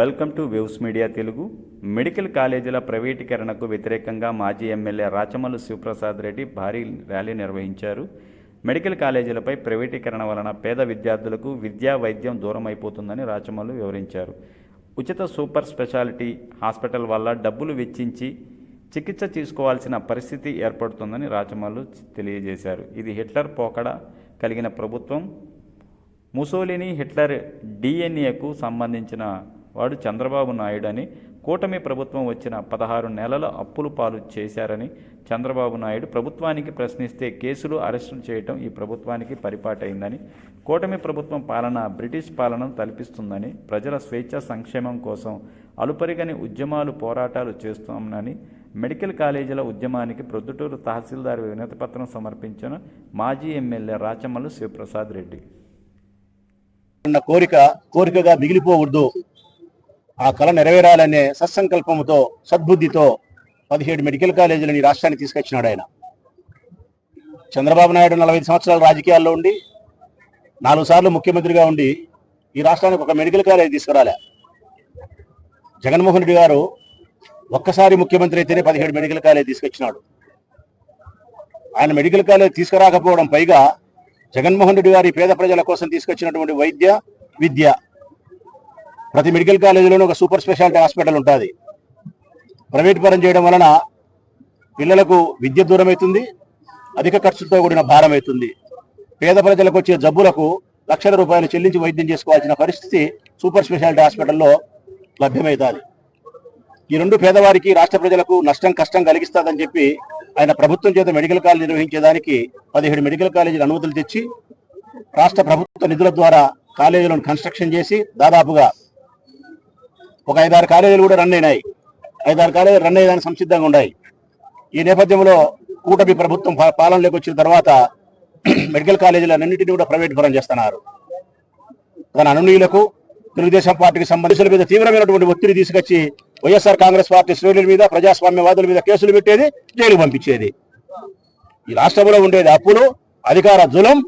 Welcome to waves media Telugu. Medical కాలేజీల ప్రైవేటీకరణకు వ్యతిరేకంగా మాజీ ఎమ్మెల్యే రాచమల్లు శివప్రసాద్ రెడ్డి భారీ ర్యాలీ నిర్వహించారు. మెడికల్ కాలేజీలపై ప్రైవేటీకరణ వలన పేద విద్యార్థులకు విద్యా వైద్యం దూరం అయిపోతుందని రాచమల్లు వివరించారు. ఉచిత సూపర్ స్పెషాలిటీ హాస్పిటల్ వల్ల డబ్బులు వెచ్చించి చికిత్స తీసుకోవాల్సిన పరిస్థితి ఏర్పడుతుందని రాచమల్లు తెలియజేశారు. ఇది హిట్లర్ పోకడ కలిగిన ప్రభుత్వం. ముసోలిని హిట్లర్ డిఎన్ఏకు సంబంధించిన వాడు చంద్రబాబు నాయుడు అని కూటమి ప్రభుత్వం వచ్చిన పదహారు నెలల అప్పులు పాలు చేశారని చంద్రబాబు నాయుడు ప్రభుత్వానికి ప్రశ్నిస్తే కేసులు అరెస్టులు చేయటం ఈ ప్రభుత్వానికి పరిపాటైందని కూటమి ప్రభుత్వం పాలన బ్రిటిష్ పాలనను తలపిస్తుందని ప్రజల స్వేచ్ఛ సంక్షేమం కోసం అలుపరిగని ఉద్యమాలు పోరాటాలు చేస్తామని మెడికల్ కాలేజీల ఉద్యమానికి ప్రొద్దుటూరు తహసీల్దార్ వినతిపత్రం సమర్పించిన మాజీ ఎమ్మెల్యే రాచమల్లు శివప్రసాద్ రెడ్డి. కోరిక కోరికగా మిగిలిపోకూడదు ఆ కళ నెరవేరాలనే సత్సంకల్పంతో సద్బుద్ధితో పదిహేడు మెడికల్ కాలేజీలను ఈ రాష్ట్రానికి తీసుకొచ్చినాడు ఆయన. చంద్రబాబు నాయుడు నలభై సంవత్సరాలు సంవత్సరాల రాజకీయాల్లో ఉండి నాలుగు సార్లు ముఖ్యమంత్రిగా ఉండి ఈ రాష్ట్రానికి ఒక మెడికల్ కాలేజీ తీసుకురాలే. జగన్మోహన్ రెడ్డి గారు ఒక్కసారి ముఖ్యమంత్రి అయితేనే పదిహేడు మెడికల్ కాలేజీ తీసుకొచ్చినాడు. ఆయన మెడికల్ కాలేజ్ తీసుకురాకపోవడం పైగా జగన్మోహన్ రెడ్డి గారి పేద ప్రజల కోసం తీసుకొచ్చినటువంటి వైద్య విద్య ప్రతి మెడికల్ కాలేజీలోనూ ఒక సూపర్ స్పెషాలిటీ హాస్పిటల్ ఉంటుంది. ప్రైవేట్ పరం చేయడం వలన పిల్లలకు విద్య దూరం అవుతుంది అధిక ఖర్చుతో కూడిన భారం అవుతుంది. పేద ప్రజలకు వచ్చే జబ్బులకు లక్షల రూపాయలు చెల్లించి వైద్యం చేసుకోవాల్సిన పరిస్థితి సూపర్ స్పెషాలిటీ హాస్పిటల్లో లభ్యమవుతుంది. ఈ రెండు పేదవారికి రాష్ట్ర ప్రజలకు నష్టం కష్టం కలిగిస్తాదని చెప్పి ఆయన ప్రభుత్వం చేత మెడికల్ కాలేజ్ నిర్వహించేదానికి పదిహేడు మెడికల్ కాలేజీల అనుమతులు తెచ్చి రాష్ట్ర ప్రభుత్వ నిధుల ద్వారా కాలేజీలను కన్స్ట్రక్షన్ చేసి దాదాపుగా ఒక ఐదారు కాలేజీలు కూడా రన్ అయినాయి. ఐదారు కాలేజీలు రన్ అయ్యేదానికి సంసిద్ధంగా ఉన్నాయి. ఈ నేపథ్యంలో కూటమి ప్రభుత్వం పాలనలోకి వచ్చిన తర్వాత మెడికల్ కాలేజీలన్నింటినీ కూడా ప్రైవేట్ పరం చేస్తున్నారు. తన అనునీయులకు తెలుగుదేశం పార్టీకి సంబంధించిన మీద తీవ్రమైనటువంటి ఒత్తిడి తీసుకొచ్చి వైఎస్ఆర్ కాంగ్రెస్ పార్టీ శ్రేణుల మీద ప్రజాస్వామ్యవాదుల మీద కేసులు పెట్టేది జైలు పంపించేది. ఈ రాష్ట్రంలో ఉండేది అప్పులు అధికార జులం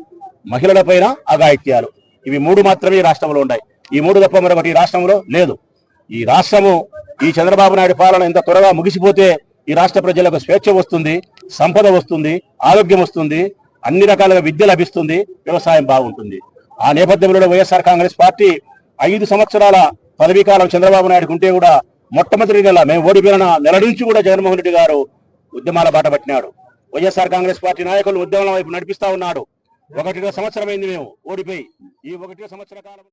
మహిళల పైన అఘాయిత్యాలు. ఇవి మూడు మాత్రమే ఈ రాష్ట్రంలో ఉన్నాయి. ఈ మూడు తప్ప మరొకటి ఈ రాష్ట్రంలో లేదు. ఈ రాష్ట్రము ఈ చంద్రబాబు నాయుడు పాలన ఎంత త్వరగా ముగిసిపోతే ఈ రాష్ట్ర ప్రజలకు స్వేచ్ఛ వస్తుంది సంపద వస్తుంది ఆరోగ్యం వస్తుంది అన్ని రకాలుగా విద్య లభిస్తుంది వ్యవసాయం బాగుంటుంది. ఆ నేపథ్యంలో వైఎస్ఆర్ కాంగ్రెస్ పార్టీ ఐదు సంవత్సరాల పదవీ కాలం చంద్రబాబు నాయుడుకు ఉంటే కూడా మొట్టమొదటి నెల మేము ఓడిపోయిన నెల నుంచి కూడా జగన్మోహన్ రెడ్డి గారు ఉద్యమాల బాట పట్టినాడు. వైఎస్ఆర్ కాంగ్రెస్ పార్టీ నాయకులు ఉద్యమాల వైపు నడిపిస్తా ఉన్నాడు ఒకటిగా సంవత్సరం అయింది మేము ఓడిపోయి. ఈ ఒకటిగా సంవత్సర కాలం